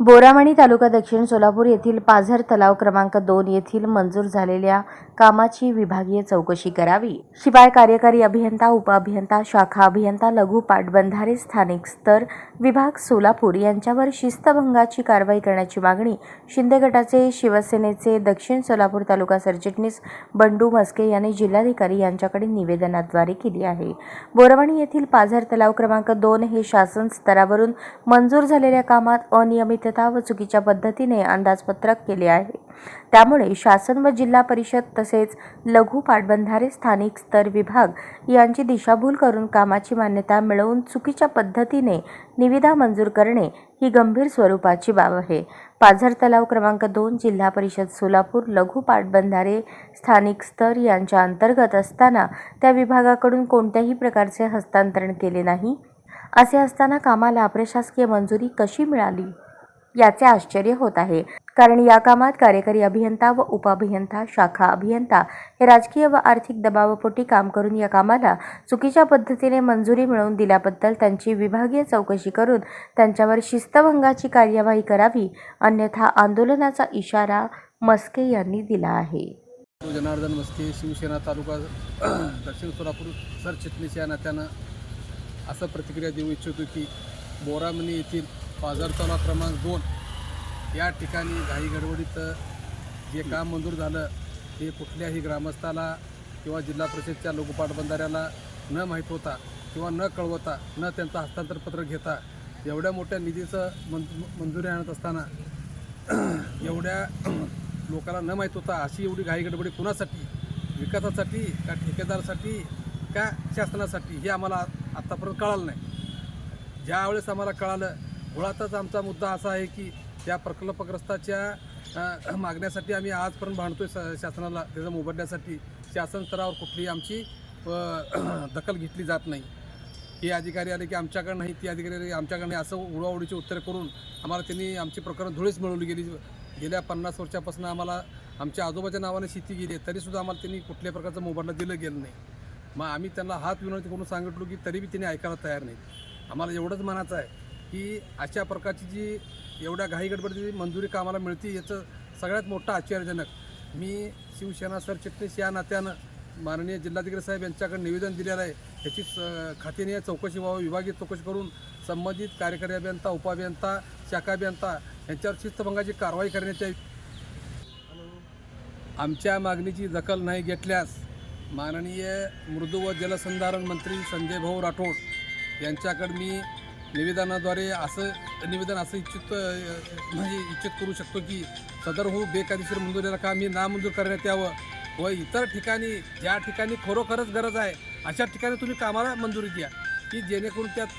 बोरामणी तालुका दक्षिण सोलापूर येथील पाझर तलाव क्रमांक दोन येथील मंजूर झालेल्या कामाची विभागीय चौकशी करावी. शिवाय कार्यकारी अभियंता उपअभियंता शाखा अभियंता लघु पाटबंधारे स्थानिक स्तर विभाग सोलापूर यांच्यावर शिस्तभंगाची कारवाई करण्याची मागणी शिंदे गटाचे शिवसेनेचे दक्षिण सोलापूर तालुका सरचिटणीस बंडू मस्के यांनी जिल्हाधिकारी यांच्याकडे निवेदनाद्वारे केली आहे. बोरवणी येथील पाझर तलाव क्रमांक दोन हे शासन स्तरावरून मंजूर झालेल्या कामात अनियमित अनियमितता व चुकीच्या पद्धतीने अंदाजपत्रक केले आहे. त्यामुळे शासन व जिल्हा परिषद तसेच लघु पाटबंधारे स्थानिक स्तर विभाग यांची दिशाभूल करून कामाची मान्यता मिळवून चुकीच्या पद्धतीने निविदा मंजूर करणे ही गंभीर स्वरूपाची बाब आहे. पाझर तलाव क्रमांक दोन जिल्हा परिषद सोलापूर लघु पाटबंधारे स्थानिक स्तर यांच्या अंतर्गत असताना त्या विभागाकडून कोणत्याही प्रकारचे हस्तांतरण केले नाही. असे असताना कामाला अप्रशासकीय मंजुरी कशी मिळाली? याचे आश्चर्य होत आहे. कारण या कामात कार्यकारी अभियंता व उपअभियंता शाखा अभियंता हे राजकीय व आर्थिक दबावापोटी काम करून या कामाला चुकीच्या पद्धतीने मंजुरी मिळवून दिल्याबद्दल त्यांची विभागीय चौकशी करून त्यांच्यावर शिस्तभंगाची कार्यवाही करावी अन्यथा आंदोलनाचा इशारा मस्के यांनी दिला आहे. जनार्दन मस्के शिवसेना तालुका दक्षिण सोलापूर सरचिटणीस या नात्यानं असं प्रतिक्रिया देऊ इच्छितो की बोरामणी येथील बाजार क्रमांक दोन. या ठिकाणी घाई गडबडीत जे काम मंजूर झालं ते कुठल्याही ग्रामस्थाला किंवा जिल्हा परिषदच्या लोकपाटबंधाऱ्याला न माहीत होता किंवा न कळवता न त्यांचं हस्तांतरपत्र घेता एवढ्या मोठ्या निधीचं मं मंजुरी आणत असताना एवढ्या लोकांना न माहीत होता अशी एवढी घाई गडबडी कुणासाठी? विकासासाठी का ठेकेदारासाठी का शासनासाठी? हे आम्हाला आत्तापर्यंत कळालं नाही. ज्यावेळेस आम्हाला कळालं मुळातच आमचा मुद्दा असा आहे की त्या प्रकल्पग्रस्ताच्या मागण्यासाठी आम्ही आजपर्यंत भांडतोय शासनाला. त्याचं मोबडण्यासाठी शासन स्तरावर कुठलीही आमची दखल घेतली जात नाही. हे अधिकारी आले की आमच्याकडे नाही ती अधिकारी आले की आमच्याकडे नाही असं उडवाउडीचे उत्तर करून आम्हाला त्यांनी आमची प्रकरण धुळीच मिळवली गेली. गेल्या पन्नास वर्षापासून आम्हाला आमच्या आजोबाच्या नावाने शेती गेली आहे तरीसुद्धा आम्हाला त्यांनी कुठल्याही प्रकारचं मोबदला दिलं गेलं नाही. मग आम्ही त्यांना हात विनंती करून सांगितलो की तरी बी त्यांनी ऐकायला तयार नाही आम्हाला एवढंच म्हणायचं आहे की अशा प्रकारची जी एवढ्या घाई गडबडीची मंजुरी कामाला मिळते याचं सगळ्यात मोठं आश्चर्यजनक. मी शिवसेना सरचिटणीस या नात्यानं माननीय जिल्हाधिकारी साहेब यांच्याकडे निवेदन दिलेलं आहे. याची स- चौकशी व्हावं विभागीय चौकशी करून संबंधित कार्यकारी अभियंता उपअभियंता शाखा अभियंता यांच्यावर शिस्तभंगाची कारवाई करण्याची आमच्या मागणीची दखल नाही घेतल्यास माननीय मृदू व जलसंधारण मंत्री संजय भाऊ राठोड यांच्याकडे मी निवेदनाद्वारे असं निवेदन असं इच्छित म्हणजे इच्छित करू शकतो की सदर हो बेकायदेशीर मंजुरीला कामी नामंजूर करण्यात यावं? व इतर ठिकाणी ज्या ठिकाणी खरोखरच गरज आहे अशा ठिकाणी तुम्ही कामाला मंजुरी द्या की जेणेकरून त्यात